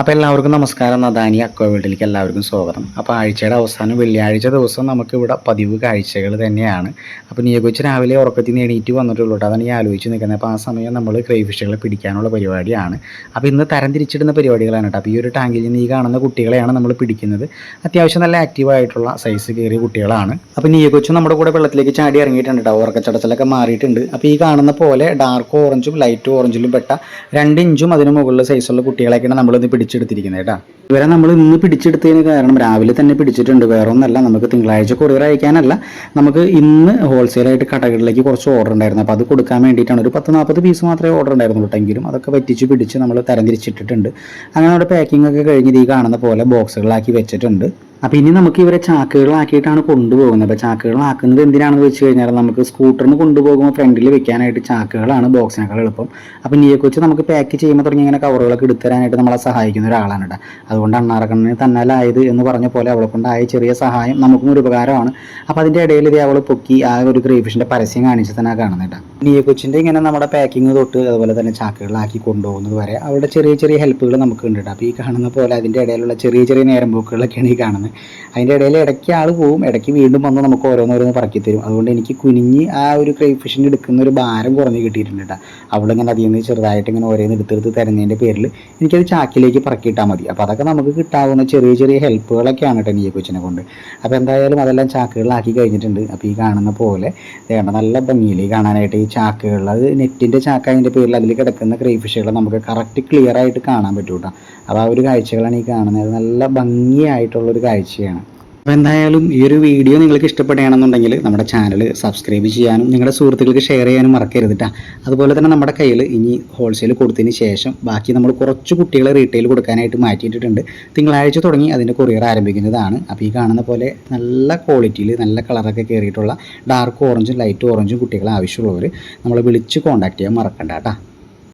അപ്പോൾ എല്ലാവർക്കും നമസ്കാരം. നദാനി അക്വ വീട്ടിലേക്ക് എല്ലാവർക്കും സ്വാഗതം. അപ്പോൾ ആഴ്ചയുടെ അവസാനം വെള്ളിയാഴ്ച ദിവസം നമുക്ക് ഇവിടെ പതിവ് കാഴ്ചകൾ തന്നെയാണ്. അപ്പോൾ നീക്കൊച്ച് രാവിലെ ഉറക്കത്തിൽ നിന്ന് എണീറ്റ് വന്നിട്ടുള്ളൂ അതാണ് ഈ ആലോചിച്ച് നിൽക്കുന്നത്. അപ്പോൾ ആ സമയം നമ്മൾ ക്രൈ പിടിക്കാനുള്ള പരിപാടിയാണ്. അപ്പോൾ ഇന്ന് തരം തിരിച്ചിടുന്ന പരിപാടികളാണ് കേട്ടോ അപ്പോൾ ഈ ഒരു ടാങ്കിൽ നിന്ന് ഈ കാണുന്ന കുട്ടികളെയാണ് നമ്മൾ പിടിക്കുന്നത്. അത്യാവശ്യം നല്ല ആക്റ്റീവായിട്ടുള്ള സൈസ് കയറിയ കുട്ടികളാണ്. അപ്പോൾ നീക്കൊച്ച് നമ്മുടെ കൂടെ വെള്ളത്തിലേക്ക് ചാടി ഇറങ്ങിയിട്ടുണ്ട് കേട്ടോ ഉറക്കച്ചടച്ചിലൊക്കെ മാറിയിട്ടുണ്ട്. അപ്പോൾ ഈ കാണുന്ന പോലെ ഡാർക്ക് ഓറഞ്ചും ലൈറ്റ് ഓറഞ്ചിലും പെട്ട രണ്ട് ഇഞ്ചും അതിന് മുകളിൽ സൈസുള്ള കുട്ടികളെയൊക്കെയാണ് നമ്മളിന്ന് പിടിച്ചെടുത്തിരിക്കുന്നത് കേട്ടോ. ഇവരെ നമ്മൾ ഇന്ന് പിടിച്ചെടുത്തതിന് കാരണം രാവിലെ തന്നെ പിടിച്ചിട്ടുണ്ട്. വേറെ ഒന്നല്ല നമുക്ക് തിങ്കളാഴ്ച കൊറിയർ അയക്കാനല്ല. നമുക്ക് ഇന്ന് ഹോൾസെയിലായിട്ട് കടകളിലേക്ക് കുറച്ച് ഓർഡർ ഉണ്ടായിരുന്നു. അപ്പോൾ അത് കൊടുക്കാൻ വേണ്ടിയിട്ടാണ്. ഒരു പത്ത് നാൽപ്പത് പീസ് മാത്രമേ ഓർഡർ ഉണ്ടായിരുന്നുള്ളൂ എങ്കിലും അതൊക്കെ പറ്റിച്ച് പിടിച്ച് നമ്മൾ തരംതിരിച്ചിട്ടിട്ടുണ്ട്. അങ്ങനെ അവിടെ പാക്കിംഗ് ഒക്കെ കഴിഞ്ഞ് ഈ കാണുന്ന പോലെ ബോക്സുകളാക്കി വെച്ചിട്ടുണ്ട്. അപ്പോൾ ഇനി നമുക്ക് ഇവരെ ചാക്കുകളാക്കിയിട്ടാണ് കൊണ്ടുപോകുന്നത്. അപ്പോൾ ചാക്കുകളാക്കുന്നത് എന്തിനാണെന്ന് വെച്ച് കഴിഞ്ഞാൽ നമുക്ക് സ്കൂട്ടറിന് കൊണ്ടുപോകുമ്പോൾ ഫ്രണ്ടിൽ വെക്കാനായിട്ട് ചാക്കുകളാണ് ബോക്സിനേക്കാൾ എളുപ്പം. അപ്പോൾ ഇനിയെക്കുറിച്ച് നമുക്ക് പാക്ക് ചെയ്യുമ്പോൾ തുടങ്ങി ഇങ്ങനെ കവറുകളൊക്കെ എടുത്തരാനായിട്ട് നമ്മളെ സഹായിക്കുന്ന ഒരാളാണ് കേട്ടോ. അതുകൊണ്ട് അണ്ണാറക്കണ്ണന് തന്നാലായത് എന്ന് പറഞ്ഞ പോലെ അവളെ കൊണ്ടായ ചെറിയ സഹായം നമുക്കും ഒരു ഉപകാരമാണ്. അപ്പോൾ അതിന്റെ ഇടയിൽ ഇത് അവൾ പൊക്കി ആ ഒരു ഗ്രേഫിഷിന്റെ പരസ്യം കാണിച്ച് തന്നെ കാണുന്നത് കേട്ടോ. നീയെ കൊച്ചിന്റെ ഇങ്ങനെ നമ്മുടെ പാക്കിങ് തൊട്ട് അതുപോലെ തന്നെ ചാക്കുകളാക്കി കൊണ്ടുപോകുന്നത് വരെ അവരുടെ ചെറിയ ചെറിയ ഹെൽപ്പുകൾ നമുക്ക് ഉണ്ട് അപ്പോൾ ഈ കാണുന്ന പോലെ അതിന്റെ ഇടയിലുള്ള ചെറിയ ചെറിയ നേരം പോക്കുകളൊക്കെയാണ് ഈ കാണുന്നത്. അതിന്റെ ഇടയിൽ ഇടയ്ക്ക് ആൾ പോവും ഇടയ്ക്ക് വീണ്ടും വന്ന് നമുക്ക് ഓരോന്നോരോന്ന് പറക്കി തരും. അതുകൊണ്ട് എനിക്ക് കുനിഞ്ഞ് ആ ഒരു ക്രൈ ഫിഷിന്റെ എടുക്കുന്ന ഒരു ഭാരം കുറഞ്ഞ് കിട്ടിയിട്ടുണ്ട് കേട്ടോ. അവളിങ്ങനെ അതിൽ നിന്ന് ചെറുതായിട്ട് ഇങ്ങനെ ഓരോന്ന് എടുത്തെടുത്ത് തരുന്നതിന്റെ പേരിൽ എനിക്കത് ചാക്കിലേക്ക് പറക്കിയിട്ടാൽ മതി. അപ്പോൾ അതൊക്കെ നമുക്ക് കിട്ടാവുന്ന ചെറിയ ചെറിയ ഹെൽപ്പുകളൊക്കെയാണ് കേട്ടോ നീ കൊച്ചിനെ കൊണ്ട്. അപ്പോൾ എന്തായാലും അതെല്ലാം ചാക്കുകളിലാക്കി കഴിഞ്ഞിട്ടുണ്ട്. അപ്പോൾ ഈ കാണുന്ന പോലെ വേണ്ട നല്ല ഭംഗിയിൽ കാണാനായിട്ട് ചാക്കുകൾ. അത് നെറ്റിന്റെ ചാക്ക അതിന്റെ പേരിൽ അതിൽ കിടക്കുന്ന ക്രൈഫിഷുകൾ നമുക്ക് കറക്റ്റ് ക്ലിയർ ആയിട്ട് കാണാൻ പറ്റും കേട്ടോ അപ്പോൾ ആ ഒരു കാഴ്ചകളാണ് ഈ കാണുന്നത്. നല്ല ഭംഗിയായിട്ടുള്ളൊരു കാഴ്ചയാണ്. അപ്പോൾ എന്തായാലും ഈ ഒരു വീഡിയോ നിങ്ങൾക്ക് ഇഷ്ടപ്പെടുകയാണെന്നുണ്ടെങ്കിൽ നമ്മുടെ ചാനൽ സബ്സ്ക്രൈബ് ചെയ്യാനും നിങ്ങളുടെ സുഹൃത്തുക്കൾക്ക് ഷെയർ ചെയ്യാനും മറക്കരുത് കേട്ടോ അതുപോലെ തന്നെ നമ്മുടെ കയ്യിൽ ഇനി ഹോൾസെയിൽ കൊടുത്തതിന് ശേഷം ബാക്കി നമ്മൾ കുറച്ച് കുട്ടികളെ റീറ്റെയിൽ കൊടുക്കാനായിട്ട് മാറ്റിയിട്ടിട്ടുണ്ട്. തിങ്കളാഴ്ച തുടങ്ങി അതിന്റെ കൊറിയർ ആരംഭിക്കുന്നതാണ്. അപ്പോൾ ഈ കാണുന്ന പോലെ നല്ല ക്വാളിറ്റിയിൽ നല്ല കളറൊക്കെ കയറിയിട്ടുള്ള ഡാർക്ക് ഓറഞ്ചും ലൈറ്റ് ഓറഞ്ചും കുട്ടികളെ ആവശ്യമുള്ളവർ നമ്മളെ വിളിച്ച് കോൺടാക്റ്റ് ചെയ്യാൻ മറക്കണ്ട കേട്ടോ